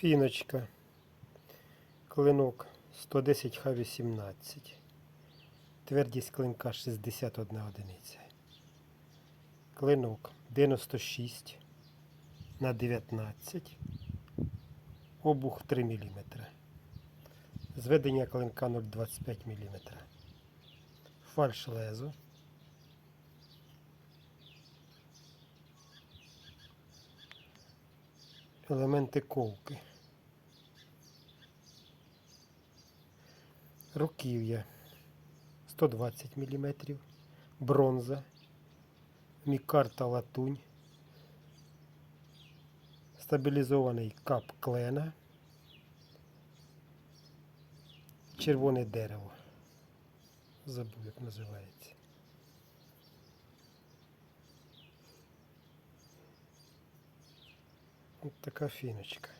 Фіночка. Клинок 110 Х18. Твердість клинка 61 одиниця. Клинок 96 на 19. Обух 3 мм. Зведення клинка 0,25 мм. Фальш лезо. Елементи ковки. Руків'я 120 мм. Бронза. Мікарта латунь. Стабілізований кап клена. Червоне дерево. Забув, як називається. Така фіночка.